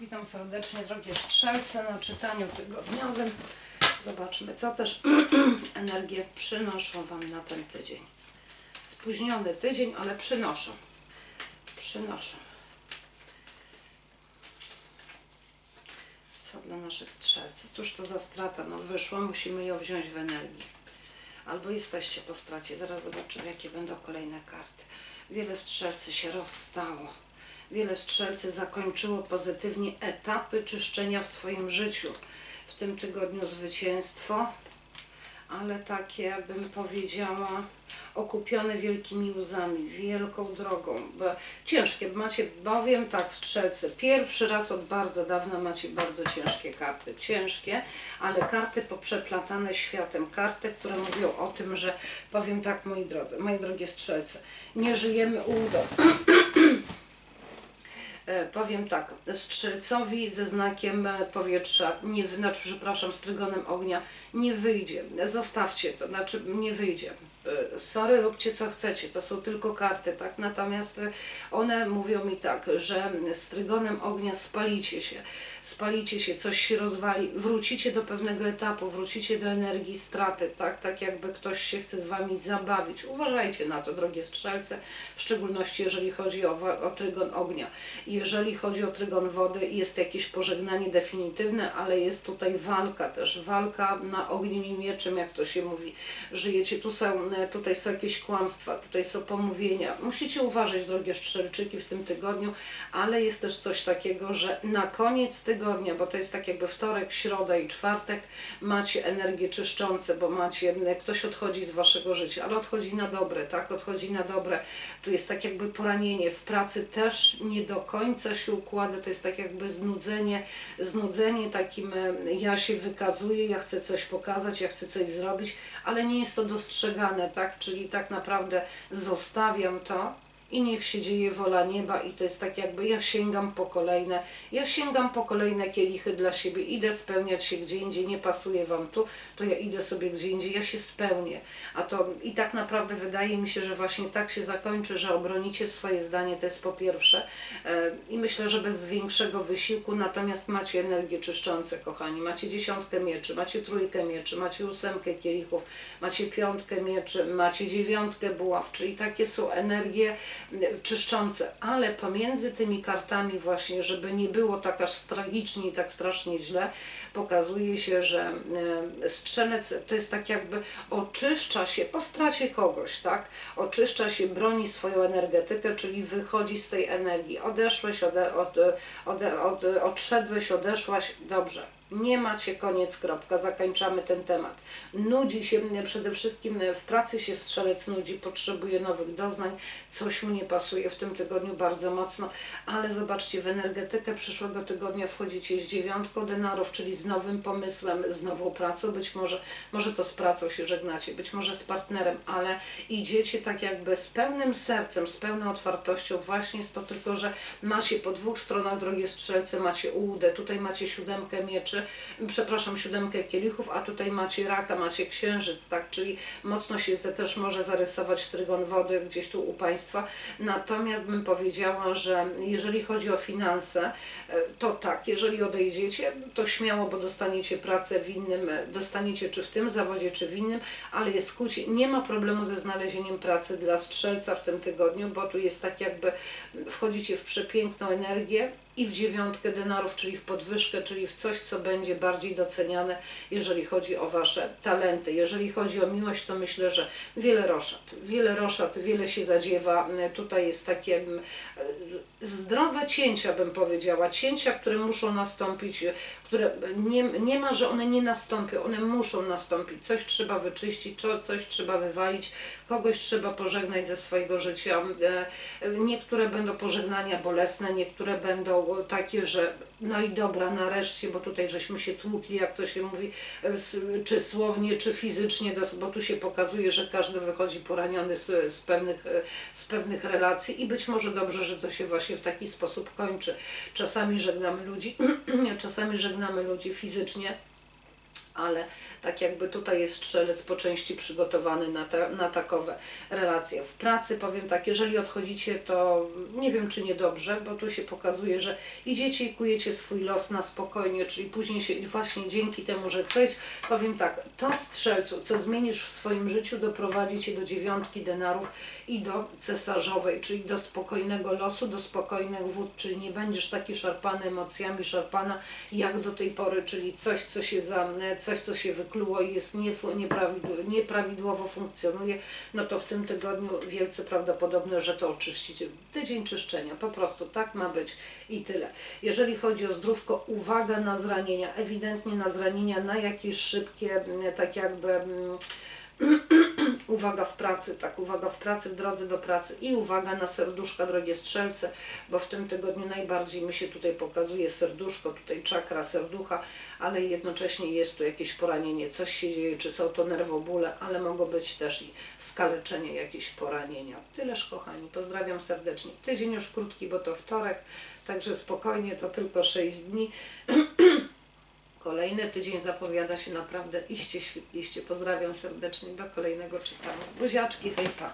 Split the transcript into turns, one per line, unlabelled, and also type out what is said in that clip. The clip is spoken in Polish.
Witam serdecznie, drogie strzelce, na czytaniu tygodniowym. Zobaczmy, co też energie przynoszą Wam na ten tydzień. Spóźniony tydzień, ale przynoszą. Przynoszą. Co dla naszych strzelcy? Cóż to za strata? No wyszło, musimy ją wziąć w energii. Albo jesteście po stracie. Zaraz zobaczymy, jakie będą kolejne karty. Wiele strzelcy się rozstało. Wiele strzelcy zakończyło pozytywnie etapy czyszczenia w swoim życiu. W tym tygodniu zwycięstwo, ale takie, bym powiedziała, okupione wielkimi łzami, wielką drogą. Ciężkie macie, bowiem tak, strzelcy, pierwszy raz od bardzo dawna macie bardzo ciężkie karty. Ciężkie, ale karty poprzeplatane światem. Karty, które mówią o tym, że powiem tak, moi drodzy, moi drogie strzelce, nie żyjemy udą. E, powiem tak, strzelcowi ze znakiem e, powietrza, nie, znaczy, przepraszam, z trygonem ognia, nie wyjdzie. Zostawcie to, znaczy nie wyjdzie. E, Sorry, róbcie co chcecie, to są tylko karty, tak? Natomiast one mówią mi tak, że z trygonem ognia spalicie się, spalicie się, coś się rozwali, wrócicie do pewnego etapu, wrócicie do energii straty, tak? Tak jakby ktoś się chce z Wami zabawić. Uważajcie na to, drogie strzelce, w szczególności jeżeli chodzi o, o trygon ognia. Jeżeli chodzi o trygon wody, jest jakieś pożegnanie definitywne, ale jest tutaj walka też, walka na ogniem i mieczem, jak to się mówi. Żyjecie, tu są, e, tutaj są jakieś kłamstwa, tutaj są pomówienia. Musicie uważać, drogie strzelczyki, w tym tygodniu, ale jest też coś takiego, że na koniec tygodnia, bo to jest tak jakby wtorek, środa i czwartek, macie energie czyszczące, bo macie, e, ktoś odchodzi z waszego życia, ale odchodzi na dobre, tak? Odchodzi na dobre. Tu jest tak jakby poranienie. W pracy też nie do końca się układa, to jest tak jakby znudzenie, znudzenie takim, e, ja się wykazuję, ja chcę coś pokazać, ja chcę coś zrobić, ale nie jest to dostrzegane, tak? Czyli tak naprawdę zostawiam to i niech się dzieje wola nieba i to jest tak jakby ja sięgam po kolejne, ja sięgam po kolejne kielichy dla siebie, idę spełniać się gdzie indziej, nie pasuje Wam tu, to ja idę sobie gdzie indziej, ja się spełnię. A to i tak naprawdę wydaje mi się, że właśnie tak się zakończy, że obronicie swoje zdanie, to jest po pierwsze E, i myślę, że bez większego wysiłku, natomiast macie energię czyszczące, kochani, macie dziesiątkę mieczy, macie trójkę mieczy, macie ósemkę kielichów, macie piątkę mieczy, macie dziewiątkę buław, czyli takie są energie czyszczące, ale pomiędzy tymi kartami właśnie, żeby nie było tak aż tragicznie i tak strasznie źle, pokazuje się, że e, strzelec to jest tak jakby oczyszcza się po stracie kogoś, tak? Oczyszcza się, broni swoją energetykę, czyli wychodzi z tej energii. Odeszłeś, ode, od, ode, od, odszedłeś, odeszłaś, dobrze. Nie macie koniec, kropka, zakończamy ten temat. Nudzi się m, przede wszystkim w pracy się strzelec nudzi, potrzebuje nowych doznań, coś mu nie pasuje w tym tygodniu bardzo mocno, ale zobaczcie, w energetykę przyszłego tygodnia wchodzicie z dziewiątką denarów, czyli z nowym pomysłem, z nową pracą, być może, może to z pracą się żegnacie, być może z partnerem, ale idziecie tak jakby z pełnym sercem, z pełną otwartością, właśnie jest to tylko, że macie po dwóch stronach drogie strzelce, macie ułudę, tutaj macie siódemkę mieczy, przepraszam, siódemkę kielichów, a tutaj macie raka, macie księżyc, tak, czyli mocno się też może zarysować trygon wody gdzieś tu u Państwa, natomiast bym powiedziała, że jeżeli chodzi o finanse, e, to tak, jeżeli odejdziecie, to śmiało, bo dostaniecie pracę w innym, e, dostaniecie czy w tym zawodzie, czy w innym, ale jest skucie, nie ma problemu ze znalezieniem pracy dla strzelca w tym tygodniu, bo tu jest tak jakby wchodzicie w przepiękną energię, i w dziewiątkę denarów, czyli w podwyżkę, czyli w coś, co będzie bardziej doceniane, jeżeli chodzi o Wasze talenty. Jeżeli chodzi o miłość, to myślę, że wiele roszad, wiele roszad, wiele się zadziewa. Tutaj jest takie zdrowe cięcia, bym powiedziała, cięcia, które muszą nastąpić, które nie, nie ma, że one nie nastąpią, one muszą nastąpić. Coś trzeba wyczyścić, co- coś trzeba wywalić, kogoś trzeba pożegnać ze swojego życia. E, Niektóre będą pożegnania bolesne, niektóre będą takie, że no i dobra, nareszcie, bo tutaj żeśmy się tłukli, jak to się mówi, czy słownie, czy fizycznie, bo tu się pokazuje, że każdy wychodzi poraniony z, z, pewnych, e, z pewnych relacji i być może dobrze, że to się właśnie w taki sposób kończy. Czasami żegnamy ludzi, czasami żegnamy ludzi fizycznie, ale tak jakby tutaj jest strzelec po części przygotowany na, te, na takowe relacje. W pracy powiem tak, jeżeli odchodzicie, to nie wiem czy niedobrze, bo tu się pokazuje, że idziecie i kujecie swój los na spokojnie, czyli później się właśnie dzięki temu, że coś, powiem tak, to strzelcu, co zmienisz w swoim życiu, doprowadzi cię do dziewiątki denarów i do cesarzowej, czyli do spokojnego losu, do spokojnych wód, czyli nie będziesz taki szarpany emocjami, szarpana jak do tej pory, czyli coś, co się, za, coś, co się wykluło i jest nieprawidłowo, nieprawidłowo funkcjonuje, no to w tym tygodniu wielce prawdopodobne, że to oczyścicie. Tydzień czyszczenia, po prostu tak ma być i tyle. Jeżeli chodzi o zdrówko, uwaga na zranienia, ewidentnie na zranienia, na jakieś szybkie, tak jakby... uwaga w pracy, tak, uwaga w pracy, w drodze do pracy i uwaga na serduszka, drogie strzelce, bo w tym tygodniu najbardziej mi się tutaj pokazuje serduszko, tutaj czakra serducha, ale jednocześnie jest tu jakieś poranienie, coś się dzieje, czy są to nerwobóle, ale mogą być też i skaleczenie, jakieś poranienia. Tyleż kochani, pozdrawiam serdecznie. Tydzień już krótki, bo to wtorek, także spokojnie, to tylko 6 dni. Kolejny tydzień zapowiada się naprawdę iście świetliście. Pozdrawiam serdecznie do kolejnego czytania. Buziaczki, hej pa.